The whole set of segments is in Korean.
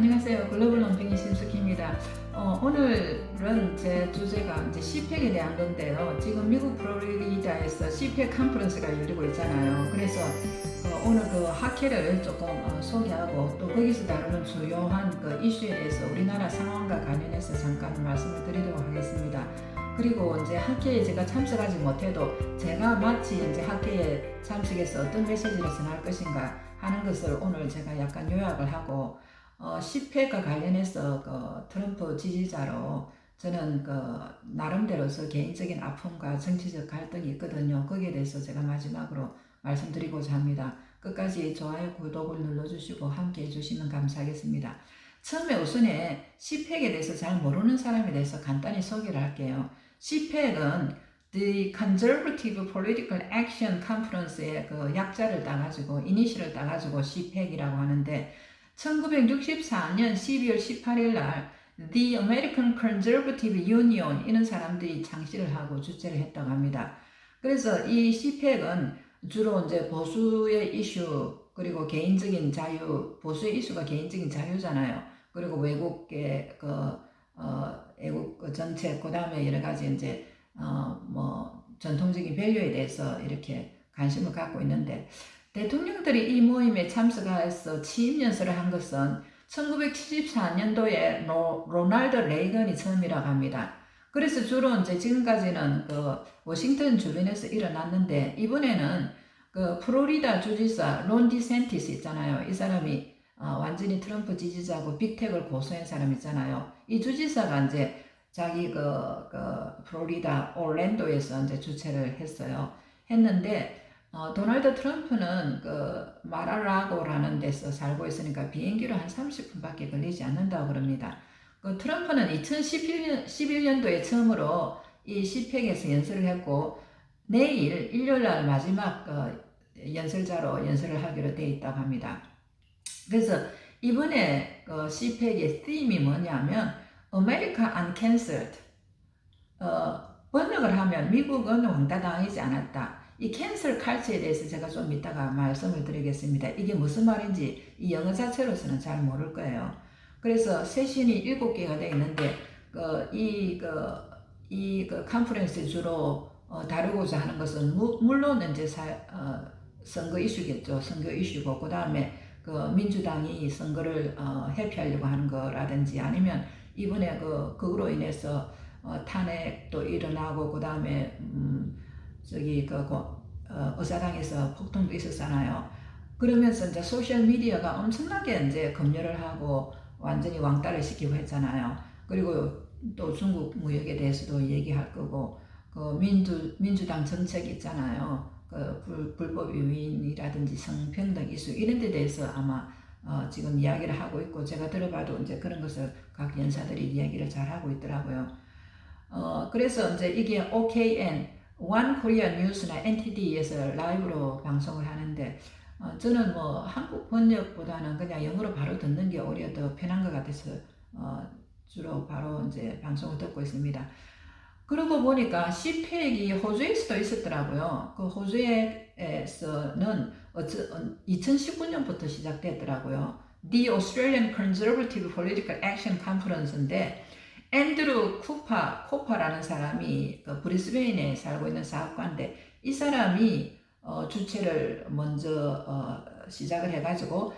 안녕하세요. 글로벌 논평의 신숙희입니다. 어, 오늘은 제 주제가 이제 CPEC에 대한 건데요. 지금 미국 플로리다에서 CPEC 컨퍼런스가 열리고 있잖아요. 그래서 어, 오늘 그 학회를 조금 어, 소개하고 또 거기서 다루는 주요한 그 이슈에 대해서 우리나라 상황과 관련해서 잠깐 말씀을 드리도록 하겠습니다. 그리고 이제 학회에 제가 참석하지 못해도 제가 마치 이제 학회에 참석해서 어떤 메시지를 전할 것인가 하는 것을 오늘 제가 약간 요약을 하고 어, 10회가 관련해서 그 트럼프 지지자로 저는 그 나름대로서 개인적인 아픔과 정치적 갈등이 있거든요. 거기에 대해서 제가 마지막으로 말씀드리고자 합니다. 끝까지 좋아요, 구독을 눌러주시고 함께 해주시면 감사하겠습니다. 처음에 우선에 CPEC에 대해서 잘 모르는 사람에 대해서 간단히 소개를 할게요. CPEC은 The Conservative Political Action Conference의 그 약자를 따가지고 이니셜을 따가지고 CPEC이라고 하는데 1964년 12월 18일 날 The American Conservative Union 이런 사람들이 창시를 하고 주최를 했다고 합니다. 그래서 이 CPEC은 주로 이제 보수의 이슈 그리고 개인적인 자유 보수의 이슈가 개인적인 자유잖아요. 그리고 외국의 그 어, 애국 그 정책 그다음에 여러 가지 이제 어, 뭐 전통적인 밸류에 대해서 이렇게 관심을 갖고 있는데 대통령들이 이 모임에 참석해서 취임 연설을 한 것은 1974년도에 로, 로날드 레이건이 처음이라고 합니다. 그래서 주로 이제 지금까지는 그 워싱턴 주변에서 일어났는데 이번에는 그 플로리다 주지사 론 디센티스 있잖아요. 이 사람이 어, 완전히 트럼프 지지자고 빅텍을 고소한 사람 있잖아요. 이 주지사가 이제 자기 그, 그 플로리다 올랜도에서 이제 주최를 했어요. 했는데 어, 도널드 트럼프는 그 마라라고라는 데서 살고 있으니까 비행기로 한 30분밖에 걸리지 않는다고 그럽니다. 그 트럼프는 2011년 11년도에 처음으로 이 시팩에서 연설을 했고 내일 일요일 날 마지막 그 연설자로 연설을 하기로 돼 있다고 합니다. 그래서 이번에 그 시팩의 팀이 뭐냐면 America Uncancelled 어, 번역을 하면 미국은 왕따당하지 않았다. 이 캔슬 칼치에 대해서 제가 좀 이따가 말씀을 드리겠습니다. 이게 무슨 말인지 이 영어 자체로서는 잘 모를 거예요. 그래서 세신이 일곱 개가 되어 있는데 그, 이, 그, 이, 그, 컨퍼런스 주로 어, 다루고자 하는 것은 무, 물론 이제 사, 어, 선거 이슈겠죠. 선거 이슈고, 그 다음에 그 민주당이 선거를 어, 회피하려고 하는 거라든지 아니면 이번에 그, 그로 인해서 어, 탄핵도 일어나고, 그 다음에, 음, 저기 그 어, 의사당에서 폭동도 있었잖아요. 그러면서 이제 소셜 미디어가 엄청나게 이제 검열을 하고 완전히 왕따를 시키고 했잖아요. 그리고 또 중국 무역에 대해서도 얘기할 거고 그 민주 민주당 정책 있잖아요. 그 불, 불법 유인이라든지 성평등 이슈 이런 데 대해서 아마 어, 지금 이야기를 하고 있고 제가 들어봐도 이제 그런 것을 각 연사들이 이야기를 잘 하고 있더라고요. 어, 그래서 이제 이게 OKN 원 코리아 뉴스나 NTD에서 라이브로 방송을 하는데 어, 저는 뭐 한국 번역보다는 그냥 영어로 바로 듣는 게 오히려 더 편한 것 같아서 어, 주로 바로 이제 방송을 듣고 있습니다. 그러고 보니까 CPEC이 호주에서도 있었더라고요. 그 호주에서는 2019년부터 시작됐더라고요. The Australian Conservative Political Action Conference인데 앤드루 쿠파, 코파라는 사람이 그 브리스베인에 살고 있는 사업가인데 이 사람이 어, 주최를 먼저 어, 시작을 해가지고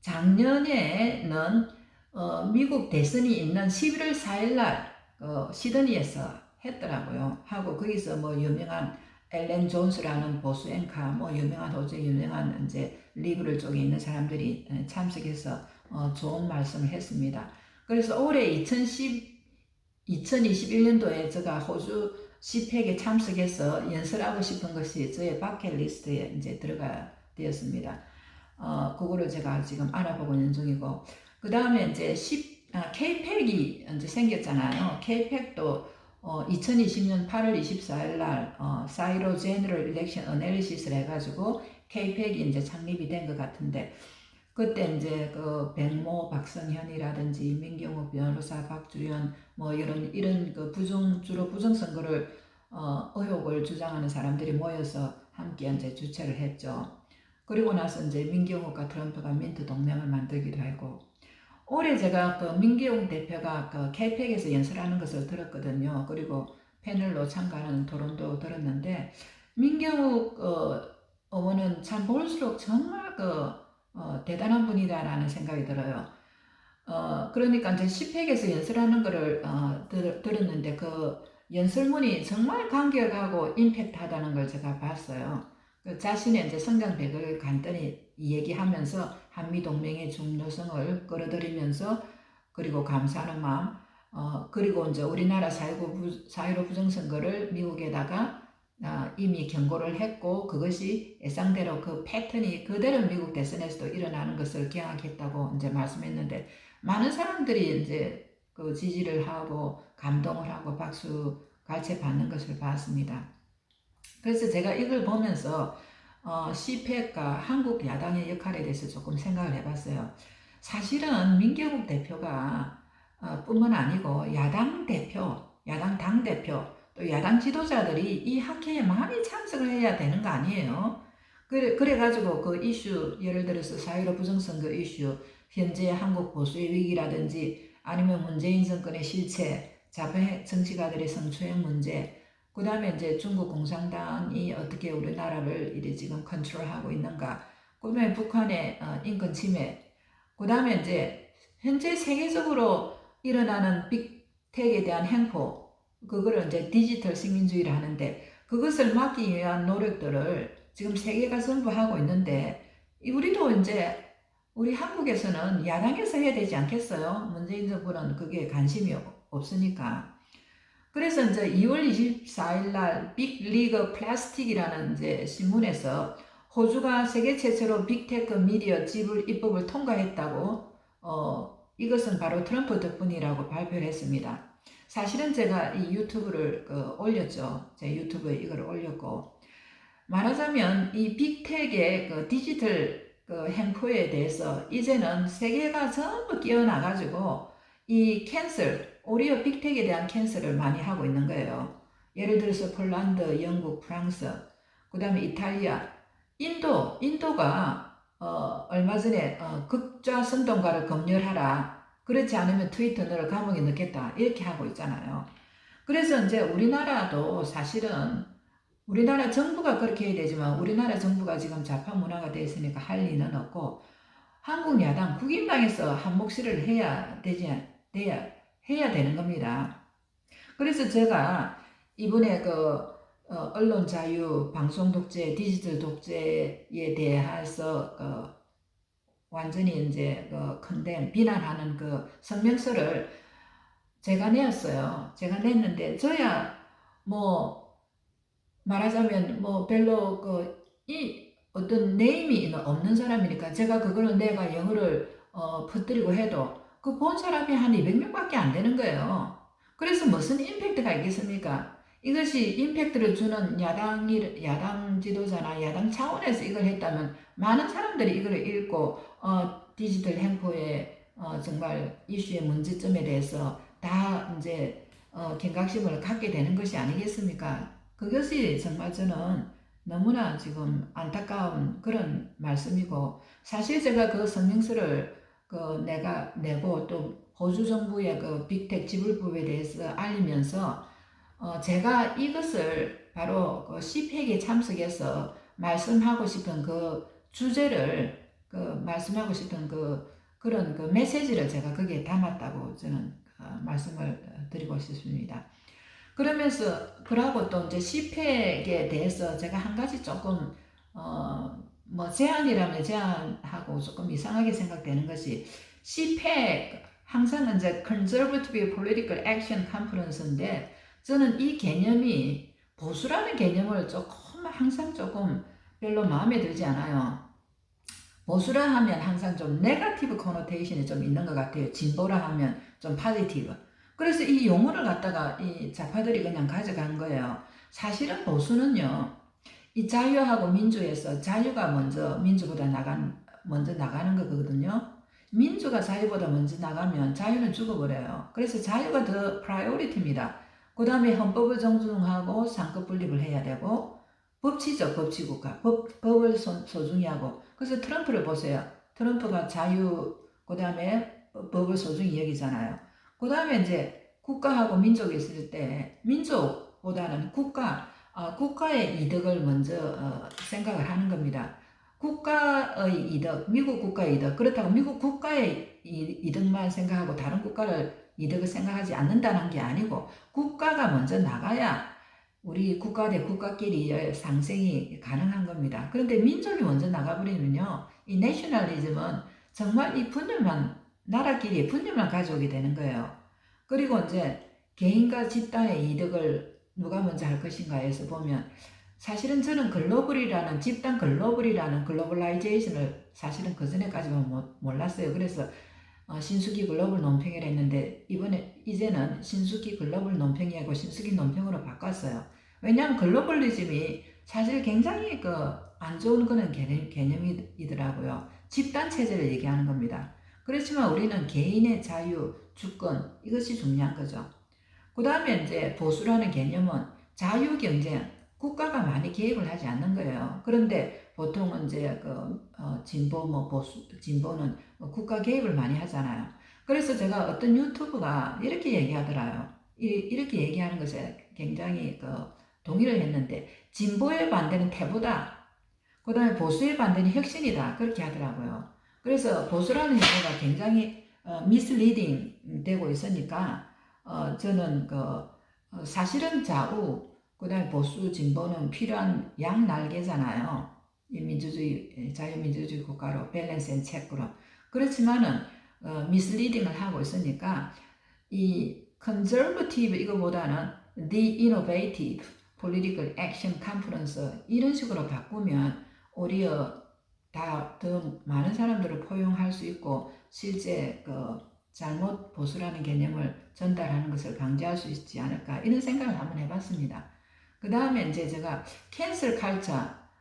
작년에는 어, 미국 대선이 있는 11월 4일날 어, 시드니에서 했더라고요. 하고 거기서 뭐 유명한 엘렌 존스라는 보수 앵커, 뭐 유명한 호주 유명한 이제 리브럴 쪽에 있는 사람들이 참석해서 어, 좋은 말씀을 했습니다. 그래서 올해 2010 2021년도에 제가 호주 시팩에 참석해서 연설하고 싶은 것이 저의 바켓리스트에 이제 들어가 되었습니다. 어, 그거를 제가 지금 알아보고 있는 중이고, 그 다음에 이제 10, 아, K-팩이 이제 생겼잖아요. K-팩도 어, 2020년 8월 24일 날, 어, 사이로 제너럴 일렉션 어널리시스를 해가지고 K-팩이 이제 창립이 된 것 같은데, 그때 이제 그 백모 박성현이라든지 민경호 변호사 박주연 뭐 이런 이런 그 부정 주로 부정 선거를 어, 의혹을 주장하는 사람들이 모여서 함께 이제 주최를 했죠. 그리고 나서 이제 민경호가 트럼프가 민트 동맹을 만들기도 하고 올해 제가 그 민기용 대표가 그 KPEC에서 연설하는 것을 들었거든요. 그리고 패널로 참가하는 토론도 들었는데 민경욱 어, 어머는 참 볼수록 정말 그 어, 대단한 분이다라는 생각이 들어요. 어, 그러니까 이제 10팩에서 연설하는 거를 어, 들, 들었는데 그 연설문이 정말 간결하고 임팩트하다는 걸 제가 봤어요. 그 자신의 이제 성장백을 간단히 얘기하면서 한미 동맹의 중요성을 끌어들이면서 그리고 감사하는 마음, 어, 그리고 이제 우리나라 4.19 4.15 부정선거를 미국에다가 아, 이미 경고를 했고 그것이 예상대로 그 패턴이 그대로 미국 대선에서도 일어나는 것을 기약했다고 이제 말씀했는데 많은 사람들이 이제 그 지지를 하고 감동을 하고 박수 갈채 받는 것을 봤습니다. 그래서 제가 이걸 보면서 어, 시팩과 한국 야당의 역할에 대해서 조금 생각을 해봤어요. 사실은 민경욱 대표가 어, 뿐만 아니고 야당 대표, 야당 당 대표, 또 야당 지도자들이 이 학회에 많이 참석을 해야 되는 거 아니에요? 그래, 그래가지고 그 이슈, 예를 들어서 4.15 부정선거 이슈, 현재 한국 보수의 위기라든지 아니면 문재인 정권의 실체, 자폐 정치가들의 성추행 문제, 그 다음에 이제 중국 공산당이 어떻게 우리나라를 이래 지금 컨트롤하고 있는가, 그 다음에 북한의 어, 인권 침해, 그 다음에 이제 현재 세계적으로 일어나는 빅텍에 대한 행포, 그거를 이제 디지털 식민주의를 하는데 그것을 막기 위한 노력들을 지금 세계가 전부 하고 있는데 우리도 이제 우리 한국에서는 야당에서 해야 되지 않겠어요? 문재인 정부는 그게 관심이 없으니까. 그래서 이제 2월 24일 날 빅리그 플라스틱이라는 이제 신문에서 호주가 세계 최초로 빅테크 미디어 지불 입법을 통과했다고 어 이것은 바로 트럼프 덕분이라고 발표를 했습니다. 사실은 제가 이 유튜브를 그 올렸죠. 제 유튜브에 이걸 올렸고 말하자면 이 빅텍의 그 디지털 그 행포에 대해서 이제는 세계가 전부 끼어나가지고 이 캔슬, 오히려 빅텍에 대한 캔슬을 많이 하고 있는 거예요. 예를 들어서 폴란드, 영국, 프랑스, 그 다음에 이탈리아, 인도, 인도가 어, 얼마 전에 어, 극좌 선동가를 검열하라. 그렇지 않으면 트위터 너를 감옥에 넣겠다. 이렇게 하고 있잖아요. 그래서 이제 우리나라도 사실은 우리나라 정부가 그렇게 해야 되지만 우리나라 정부가 지금 좌파 문화가 돼 있으니까 할 리는 없고 한국 야당 국임당에서 한 몫을 해야 되지 돼야 해야 되는 겁니다. 그래서 제가 이번에 그 어, 언론 자유, 방송 독재, 디지털 독재에 대해서 어, 완전히 이제 그 컨덴 비난하는 그 성명서를 제가 내었어요. 제가 냈는데 저야 뭐 말하자면 뭐 별로 그 이 어떤 네임이 없는 사람이니까 제가 그거를 내가 영어를 어, 퍼뜨리고 해도 그 본 사람이 한 200명밖에 안 되는 거예요. 그래서 무슨 임팩트가 있겠습니까? 이것이 임팩트를 주는 야당 야당 지도자나 야당 차원에서 이걸 했다면 많은 사람들이 이걸 읽고 어, 디지털 행포의 어, 정말 이슈의 문제점에 대해서 다 이제 어, 경각심을 갖게 되는 것이 아니겠습니까? 그것이 정말 저는 너무나 지금 안타까운 그런 말씀이고 사실 제가 그 성명서를 그 내가 내고 또 호주 정부의 그 빅텍 지불법에 대해서 알리면서 어 제가 이것을 바로 그 CPEC에 참석해서 말씀하고 싶은 그 주제를 그 말씀하고 싶은 그 그런 그 메시지를 제가 거기에 담았다고 저는 어 말씀을 드리고 싶습니다. 그러면서 그러고 또 이제 CPEC에 대해서 제가 한 가지 조금 어 뭐 제안이라면 제안하고 조금 이상하게 생각되는 것이 CPEC 항상 이제 Conservative Political Action Conference인데 저는 이 개념이 보수라는 개념을 조금 항상 조금 별로 마음에 들지 않아요. 보수라 하면 항상 좀 네가티브 코노테이션이 좀 있는 것 같아요. 진보라 하면 좀 파지티브. 그래서 이 용어를 갖다가 이 좌파들이 그냥 가져간 거예요. 사실은 보수는요, 이 자유하고 민주에서 자유가 먼저 민주보다 나간, 먼저 나가는 거거든요. 민주가 자유보다 먼저 나가면 자유는 죽어버려요. 그래서 자유가 더 프라이오리티입니다. 그 다음에 헌법을 존중하고 상급 분립을 해야 되고, 법치죠, 법치국가. 법, 법을 소, 소중히 하고. 그래서 트럼프를 보세요. 트럼프가 자유, 그 다음에 법을 소중히 여기잖아요. 그 다음에 이제 국가하고 민족이 있을 때 민족보다는 국가, 어, 국가의 이득을 먼저 어, 생각을 하는 겁니다. 국가의 이득, 미국 국가의 이득, 그렇다고 미국 국가의 이- 이득만 생각하고 다른 국가를 이득을 생각하지 않는다는 게 아니고 국가가 먼저 나가야 우리 국가 대 국가끼리의 상생이 가능한 겁니다. 그런데 민족이 먼저 나가버리면요, 이 내셔널리즘은 정말 이 분열만 나라끼리 분열만 가져오게 되는 거예요. 그리고 이제 개인과 집단의 이득을 누가 먼저 할 것인가에서 보면 사실은 저는 글로벌이라는 집단 글로벌이라는 글로벌라이제이션을 사실은 그 전에까지만 못- 몰랐어요. 그래서 어, 신수기 글로벌 논평을 했는데 이번에 이제는 신수기 글로벌 논평이하고 신수기 논평으로 바꿨어요. 왜냐하면 글로벌리즘이 사실 굉장히 그 안 좋은 거는 개념, 개념이더라고요. 집단 체제를 얘기하는 겁니다. 그렇지만 우리는 개인의 자유, 주권 이것이 중요한 거죠. 그 다음에 이제 보수라는 개념은 자유 경쟁, 국가가 많이 개입을 하지 않는 거예요. 그런데 보통은 이제 그 어, 진보 뭐 보수 진보는 뭐 국가 개입을 많이 하잖아요. 그래서 제가 어떤 유튜브가 이렇게 얘기하더라요. 이, 이렇게 얘기하는 것에 굉장히 그 동의를 했는데 진보의 반대는 태보다. 그 다음에 보수의 반대는 혁신이다. 그렇게 하더라고요. 그래서 보수라는 용어가 굉장히 어, 미슬리딩 되고 있으니까 어, 저는 그 어, 사실은 좌우 그 다음에 보수 진보는 필요한 양 날개잖아요. 이 민주주의 자유민주주의 국가로 밸런스 앤 체크로 그렇지만은 어, 미슬리딩을 하고 있으니까 이 conservative 이거보다는 the innovative political action conference 이런 식으로 바꾸면 오히려 다 더 많은 사람들을 포용할 수 있고 실제 그 잘못 보수라는 개념을 전달하는 것을 방지할 수 있지 않을까 이런 생각을 한번 해봤습니다. 그 다음에 이제 제가 캔슬 칼처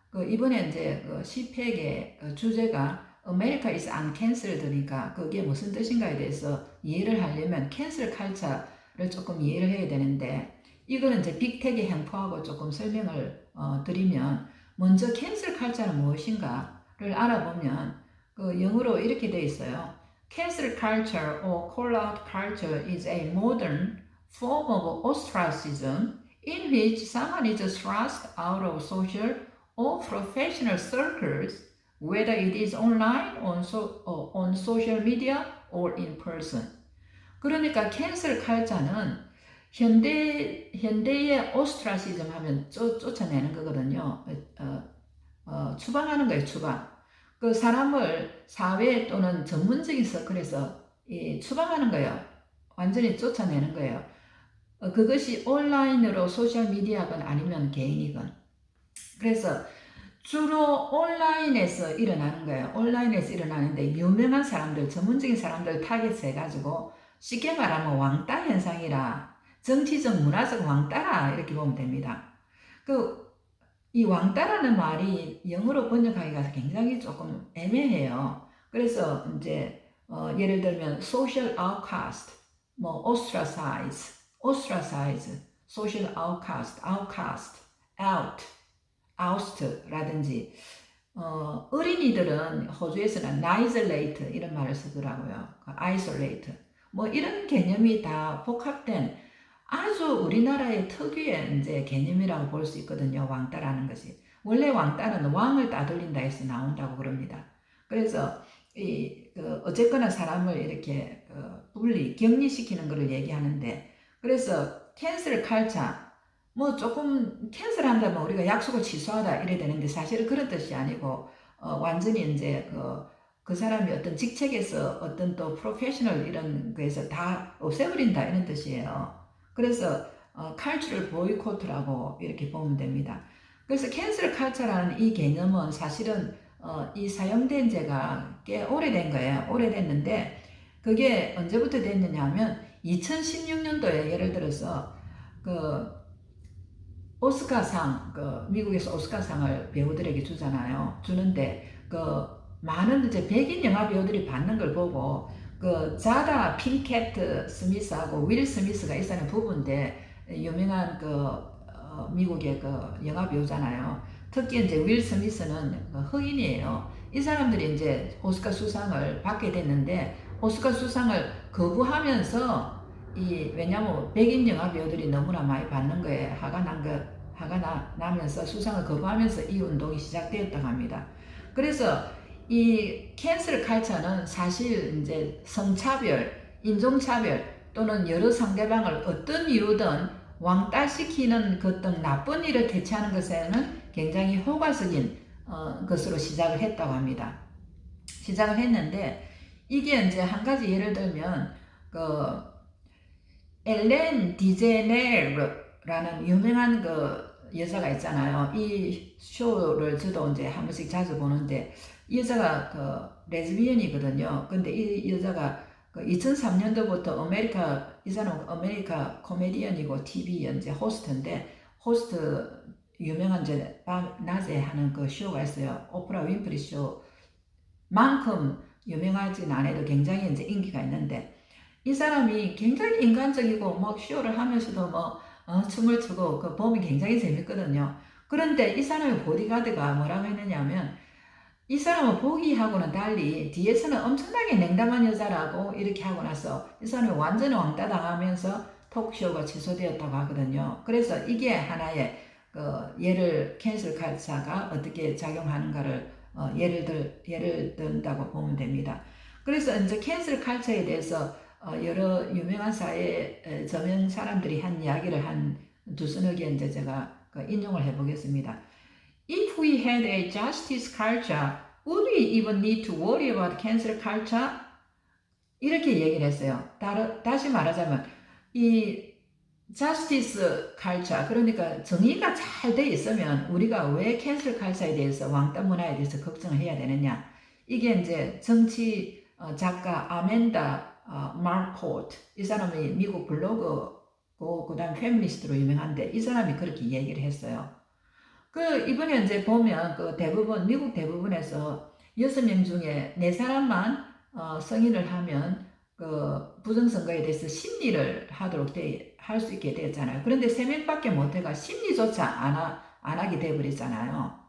그 이번에 이제 그 CPEC의 그 주제가 America is uncanceled니까 그게 무슨 뜻인가에 대해서 이해를 하려면 캔슬 칼처를 조금 이해를 해야 되는데 이거는 이제 빅텍의 행포하고 조금 설명을 어, 드리면 먼저 캔슬 칼처는 무엇인가를 알아보면 그 영어로 이렇게 돼 있어요. Cancel culture or call-out culture is a modern form of ostracism in which someone is thrust out of social or professional circles, whether it is online, on, so, or on social media, or in person. 그러니까 캔슬 칼자는 현대 현대의 오스트라시즘 하면 쫓, 쫓아내는 거거든요. 어, 어, 추방하는 거예요, 추방. 그 사람을 사회 또는 전문적인 서클에서 이 추방하는 거예요. 완전히 쫓아내는 거예요. 어, 그것이 온라인으로 소셜 미디어건 아니면 개인이건. 그래서 주로 온라인에서 일어나는 거예요. 온라인에서 일어나는데 유명한 사람들, 전문적인 사람들 타겟해 가지고 쉽게 말하면 왕따 현상이라 정치적 문화적 왕따라 이렇게 보면 됩니다. 그 이 왕따라는 말이 영어로 번역하기가 굉장히 조금 애매해요. 그래서 이제 어, 예를 들면 social outcast, 뭐 ostracize, ostracize, social outcast, outcast, out, oust라든지 어, 어린이들은 호주에서는 isolate 이런 말을 쓰더라고요. 그 isolate 뭐 이런 개념이 다 복합된 아주 우리나라의 특유의 이제 개념이라고 볼 수 있거든요. 왕따라는 것이 원래 왕따는 왕을 따돌린다 해서 나온다고 그럽니다. 그래서 이 그 어쨌거나 사람을 이렇게 그 분리 격리시키는 것을 얘기하는데 그래서 캔슬 칼차 뭐 조금 캔슬한다면 우리가 약속을 취소하다 이래 되는데 사실은 그런 뜻이 아니고 어, 완전히 이제 그, 그 사람이 어떤 직책에서 어떤 또 프로페셔널 이런 거에서 다 없애버린다 이런 뜻이에요. 그래서 어, 칼출을 보이코트라고 이렇게 보면 됩니다. 그래서 캔슬 칼처라는 이 개념은 사실은 어, 이 사용된 지가 꽤 오래된 거예요. 오래됐는데 그게 언제부터 됐느냐 하면 2016년도에 예를 들어서 그 오스카상, 그 미국에서 오스카상을 배우들에게 주잖아요. 주는데 그 많은 이제 백인 영화 배우들이 받는 걸 보고 그 자다 핑켓 스미스하고 윌 스미스가 있었는 부부인데 유명한 그 어, 미국의 그 영화 배우잖아요. 특히 이제 윌 스미스는 그 흑인이에요. 이 사람들이 이제 오스카 수상을 받게 됐는데 오스카 수상을 거부하면서 이 왜냐면 백인 영화 배우들이 너무나 많이 받는 거에 화가 난 거, 화가 나, 나면서 수상을 거부하면서 이 운동이 시작되었다고 합니다. 그래서 이 캔슬 칼차는 사실 이제 성차별, 인종차별 또는 여러 상대방을 어떤 이유든 왕따시키는 그 어떤 나쁜 일을 대체하는 것에는 굉장히 효과적인 어, 것으로 시작을 했다고 합니다. 시작을 했는데 이게 이제 한 가지 예를 들면 그 엘렌 디제네르라는 유명한 그 여자가 있잖아요. 이 쇼를 저도 이제 한 번씩 자주 보는데 이 여자가 그 레즈비언이거든요. 근데 이 여자가 그 2003년도부터 아메리카 이 사람 아메리카 코미디언이고 TV 연재 호스트인데 호스트 유명한 이제 밤 낮에 하는 그 쇼가 있어요. 오프라 윈프리 쇼만큼 유명하진 않아도 굉장히 이제 인기가 있는데 이 사람이 굉장히 인간적이고 뭐 쇼를 하면서도 뭐 어, 춤을 추고 그 보면 굉장히 재밌거든요. 그런데 이 사람의 보디가드가 뭐라고 했느냐면 이 사람은 보기하고는 달리 뒤에서는 엄청나게 냉담한 여자라고 이렇게 하고 나서 이 사람이 완전 왕따 당하면서 톡쇼가 취소되었다고 하거든요. 그래서 이게 하나의 그 예를 캔슬 칼차가 어떻게 작용하는가를 어, 예를 들 예를 든다고 보면 됩니다. 그래서 이제 캔슬 칼차에 대해서 어, 여러 유명한 사회 에, 저명 사람들이 한 이야기를 한 두서너 개 이제 제가 그 인용을 해보겠습니다. If we had a justice culture, would we even need to worry about cancel culture? 이렇게 얘기를 했어요. 따로, 다시 말하자면 이 justice culture 그러니까 정의가 잘 돼 있으면 우리가 왜 cancel culture에 대해서 왕따 문화에 대해서 걱정을 해야 되느냐? 이게 이제 정치 어, 작가 아멘다 어, 마르코트 이 사람이 미국 블로그고 그다음 페미니스트로 유명한데 이 사람이 그렇게 얘기를 했어요. 그 이번에 이제 보면 그 대부분 미국 대부분에서 여섯 명 중에 네 사람만 어, 승인을 하면 그 부정선거에 대해서 심리를 하도록 할 수 있게 되었잖아요. 그런데 세 명밖에 못해가 심리조차 안, 하, 안 하게 돼버렸잖아요.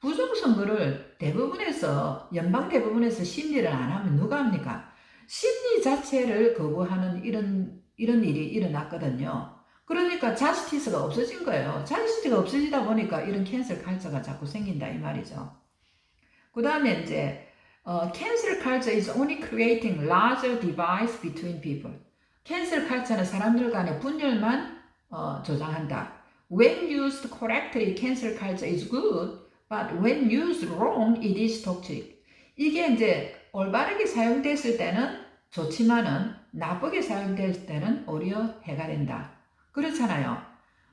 부정선거를 대부분에서 연방 대부분에서 심리를 안 하면 누가 합니까? 심리 자체를 거부하는 이런 이런 일이 일어났거든요. 그러니까 자스티스가 없어진 거예요. 자스티스가 없어지다 보니까 이런 캔슬 칼처가 자꾸 생긴다 이 말이죠. 그 다음에 이제 어, cancel culture is only creating larger divides between people. 캔슬 칼처는 사람들 간의 분열만 어, 조장한다. When used correctly, cancel culture is good, but when used wrong, it is toxic. 이게 이제 올바르게 사용됐을 때는 좋지만은 나쁘게 사용될 때는 오히려 해가 된다. 그렇잖아요.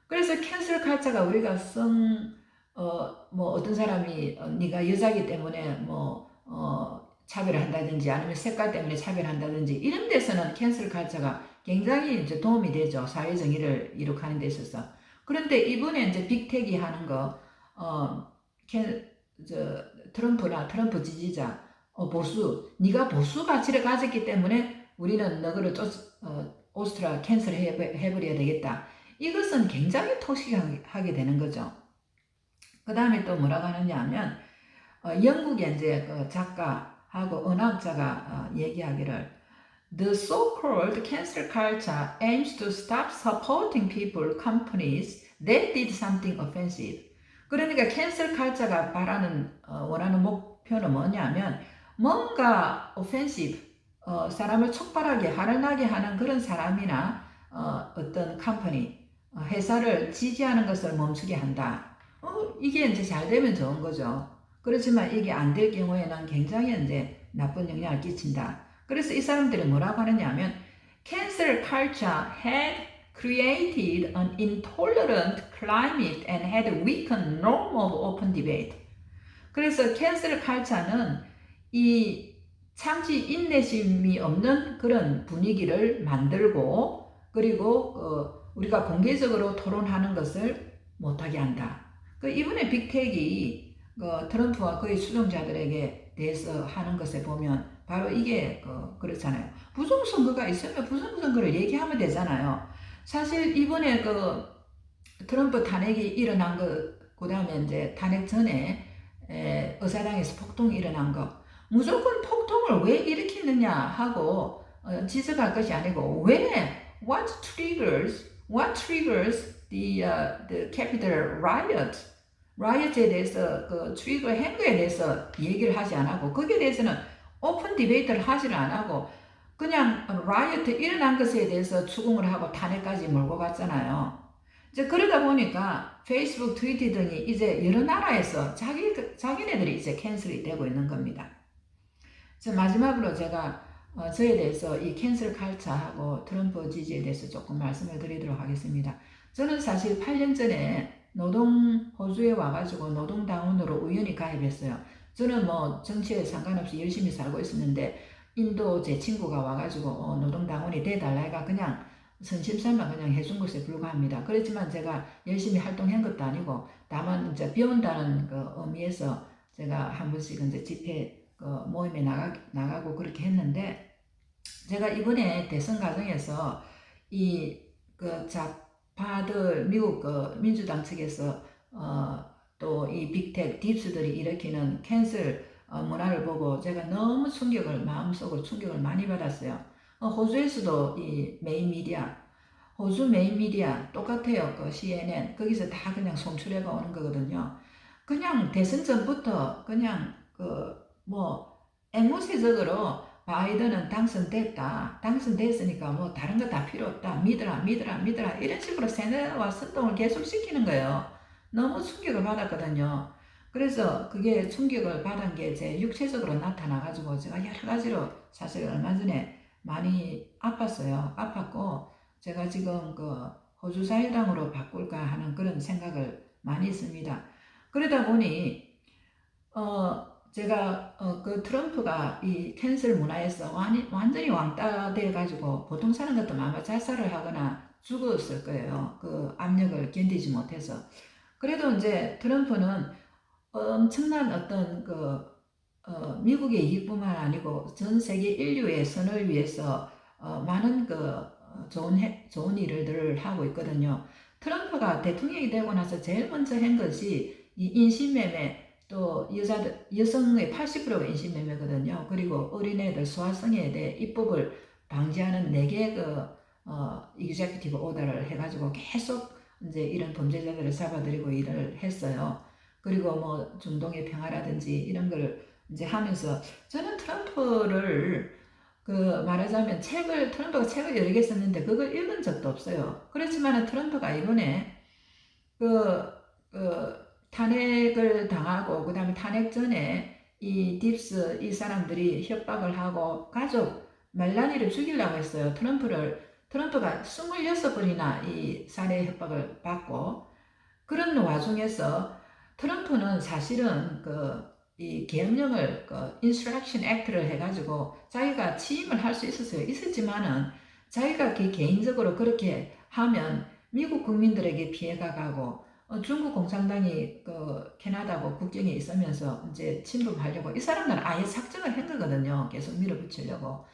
그래서 캔슬 칼자가 우리가 성, 어, 뭐 어떤 사람이 어, 네가 여자기 때문에 뭐, 어, 차별한다든지 아니면 색깔 때문에 차별한다든지 이런 데서는 캔슬 칼자가 굉장히 이제 도움이 되죠. 사회 정의를 이룩하는 데 있어서. 그런데 이번에 이제 빅테기 하는 거, 어, 캔, 저, 트럼프나 트럼프 지지자, 어, 보수, 네가 보수 가치를 가졌기 때문에 우리는 너를 쫓, 어, 오스트라 캔슬 해, 해버려야 되겠다. 이것은 굉장히 토식하게 되는 거죠. 그 다음에 또 뭐라고 하느냐 하면, 어, 영국의 이제 그 작가하고 언어학자가 어, 얘기하기를, The so-called cancel culture aims to stop supporting people, companies that did something offensive. 그러니까 캔슬 칼자가 바라는 어, 원하는 목표는 뭐냐면 뭔가 offensive 어, 사람을 촉발하게 화를 나게 하는 그런 사람이나 어, 어떤 컴퍼니 어, 회사를 지지하는 것을 멈추게 한다. 어, 이게 이제 잘 되면 좋은 거죠. 그렇지만 이게 안 될 경우에는 굉장히 이제 나쁜 영향을 끼친다. 그래서 이 사람들이 뭐라고 하느냐면 cancel culture had created an intolerant climate and had weakened norm of open debate. 그래서 cancel culture는 이 참지 인내심이 없는 그런 분위기를 만들고 그리고 어, 우리가 공개적으로 토론하는 것을 못하게 한다. 그 이번에 빅텍이 그 트럼프와 그의 수종자들에게 대해서 하는 것에 보면 바로 이게 그 그렇잖아요. 부정선거가 있으면 부정선거를 얘기하면 되잖아요. 사실 이번에 그 트럼프 탄핵이 일어난 거, 그 다음에 이제 탄핵 전에 에, 의사당에서 폭동이 일어난 거, 무조건 폭동을 왜 일으키느냐 하고 어, 지적할 것이 아니고 왜 what triggers what triggers the uh, the Capitol riot riot에 대해서 그 트리거 행거에 대해서 얘기를 하지 않고 거기에 대해서는 오픈 디베이트를 하지를 안 하고 그냥 라이어트 일어난 것에 대해서 추궁을 하고 탄핵까지 몰고 갔잖아요. 이제 그러다 보니까 페이스북, 트위터 등이 이제 여러 나라에서 자기 자기네들이 이제 캔슬이 되고 있는 겁니다. 자, 마지막으로 제가 어, 저에 대해서 이 캔슬 칼차하고 트럼프 지지에 대해서 조금 말씀을 드리도록 하겠습니다. 저는 사실 8년 전에 노동 호주에 와가지고 노동당원으로 우연히 가입했어요. 저는 뭐 정치에 상관없이 열심히 살고 있었는데 인도 제 친구가 와가지고 어, 노동당원이 돼달라니까 그냥 선심살만 그냥 해준 것에 불과합니다. 그렇지만 제가 열심히 활동한 것도 아니고 다만 이제 배운다는 그 의미에서 제가 한 번씩 이제 집회 그 모임에 나가, 나가고 그렇게 했는데 제가 이번에 대선 과정에서 이그 좌파들 미국 그 민주당 측에서 어, 또 이 빅텍 딥스들이 일으키는 캔슬 어, 문화를 보고 제가 너무 충격을 마음속으로 충격을 많이 받았어요. 어, 호주에서도 이 메인 미디어 호주 메인 미디어 똑같아요. 그 CNN 거기서 다 그냥 송출해가 오는 거거든요. 그냥 대선 전부터 그냥 그 뭐 앵무새적으로 바이든은 당선됐다. 당선됐으니까 뭐 다른 거 다 필요 없다. 믿으라, 믿으라, 믿으라. 이런 식으로 세뇌와 선동을 계속 시키는 거예요. 너무 충격을 받았거든요. 그래서 그게 충격을 받은 게 제 육체적으로 나타나가지고 제가 여러 가지로 사실 얼마 전에 많이 아팠어요. 아팠고 제가 지금 그 호주 사회당으로 바꿀까 하는 그런 생각을 많이 했습니다. 그러다 보니 어 제가 어, 그 트럼프가 이 캔슬 문화에서 완, 완전히 왕따 돼가지고 보통 사람 같으면 아마 자살을 하거나 죽었을 거예요. 그 압력을 견디지 못해서. 그래도 이제 트럼프는 엄청난 어떤 그 어, 미국의 이익뿐만 아니고 전 세계 인류의 선을 위해서 어, 많은 그 어, 좋은 해, 좋은 일들을 하고 있거든요. 트럼프가 대통령이 되고 나서 제일 먼저 한 것이 이 인신매매 또 여자들 여성의 80%가 인신매매거든요. 그리고 어린애들 소아성에 대해 입법을 방지하는 네개그 어, 이그제큐티브 오더를 해가지고 계속 이제 이런 범죄자들을 잡아들이고 일을 했어요. 그리고 뭐 중동의 평화라든지 이런 걸 이제 하면서 저는 트럼프를 그 말하자면 책을 트럼프가 책을 여러 개 썼는데 그걸 읽은 적도 없어요. 그렇지만 트럼프가 이번에 그, 그 탄핵을 당하고 그 다음에 탄핵 전에 이 딥스 이 사람들이 협박을 하고 가족 멜라니를 죽이려고 했어요. 트럼프를 트럼프가 26번이나 이 살해 협박을 받고 그런 와중에서 트럼프는 사실은 그 이 계엄령을 그 인스트럭션 액트를 해가지고 자기가 취임을 할 수 있었어요. 있었지만은 자기가 그 개인적으로 그렇게 하면 미국 국민들에게 피해가 가고 어, 중국 공산당이 그 캐나다고 국경에 있으면서 이제 침범하려고 이 사람들은 아예 작정을 한 거거든요. 계속 밀어붙이려고.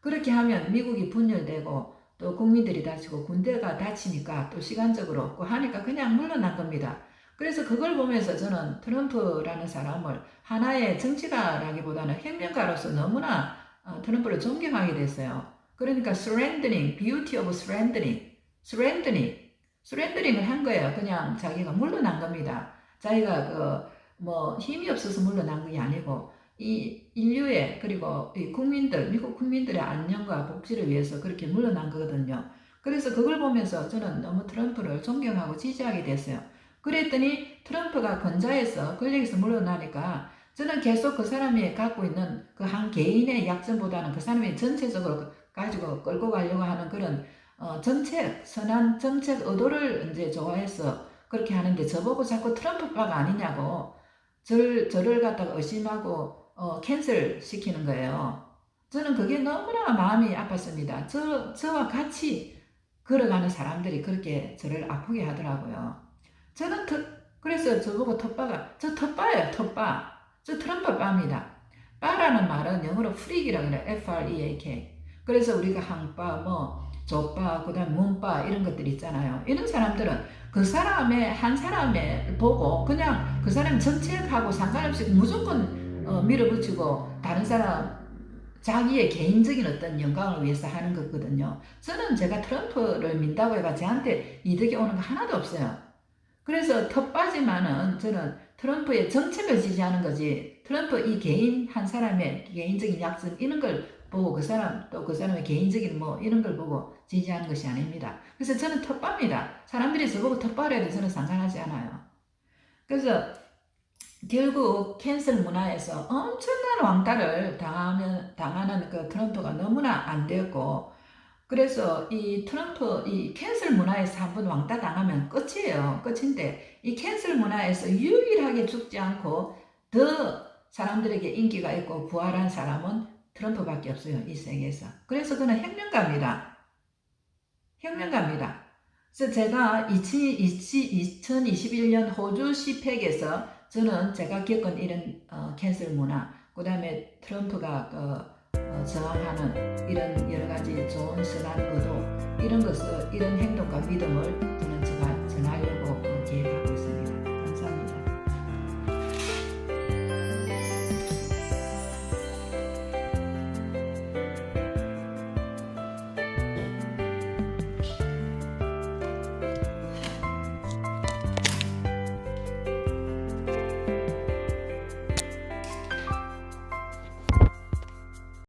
그렇게 하면 미국이 분열되고 또 국민들이 다치고 군대가 다치니까 또 시간적으로 없고 하니까 그냥 물러난 겁니다. 그래서 그걸 보면서 저는 트럼프라는 사람을 하나의 정치가라기보다는 혁명가로서 너무나 어, 트럼프를 존경하게 됐어요. 그러니까 surrendering, beauty of surrendering, surrendering, surrendering을 한 거예요. 그냥 자기가 물러난 겁니다. 자기가 그 뭐 힘이 없어서 물러난 게 아니고 이 인류의 그리고 이 국민들 미국 국민들의 안녕과 복지를 위해서 그렇게 물러난 거거든요. 그래서 그걸 보면서 저는 너무 트럼프를 존경하고 지지하게 됐어요. 그랬더니 트럼프가 권좌에서 권력에서 물러나니까 저는 계속 그 사람이 갖고 있는 그 한 개인의 약점보다는 그 사람이 전체적으로 가지고 끌고 가려고 하는 그런 어, 정책, 선한 정책 의도를 이제 좋아해서 그렇게 하는데 저보고 자꾸 트럼프파가 아니냐고 절, 저를 갖다가 의심하고 어, 캔슬 시키는 거예요. 저는 그게 너무나 마음이 아팠습니다. 저, 저와 같이 걸어가는 사람들이 그렇게 저를 아프게 하더라고요. 저는 터, 그래서 저보고 텃바가 저 텃바예요 텃바 저 트럼프 바입니다 바라는 말은 영어로 프릭이라고 해요 F-R-E-A-K 그래서 우리가 항바 뭐 족바 그다음 문바 이런 것들 있잖아요 이런 사람들은 그 사람의 한 사람의 보고 그냥 그 사람 정책하고 상관없이 무조건 어, 밀어붙이고 다른 사람 자기의 개인적인 어떤 영광을 위해서 하는 거거든요. 저는 제가 트럼프를 민다고 해가 저한테 이득이 오는 거 하나도 없어요. 그래서 텃빠지만은 저는 트럼프의 정책을 지지하는 거지 트럼프 이 개인 한 사람의 개인적인 약점 이런 걸 보고 그 사람 또 그 사람의 개인적인 뭐 이런 걸 보고 지지하는 것이 아닙니다. 그래서 저는 텃빠입니다. 사람들이 저보고 텃빠를 해도 저는 상관하지 않아요. 그래서 결국 캔슬 문화에서 엄청난 왕따를 당하면, 당하는 그 트럼프가 너무나 안 되었고, 그래서 이 트럼프, 이 캔슬 문화에서 한 번 왕따 당하면 끝이에요. 끝인데, 이 캔슬 문화에서 유일하게 죽지 않고 더 사람들에게 인기가 있고 부활한 사람은 트럼프밖에 없어요. 이 세계에서. 그래서 그는 혁명가입니다. 혁명가입니다. 그래서 제가 2021년 호주 시팩에서 저는 제가 겪은 이런 어, 캔슬 문화, 그 다음에 트럼프가 그, 어, 저항하는 이런 여러 가지 좋은 선한 의도, 이런 것을, 이런 행동과 믿음을 저는 제가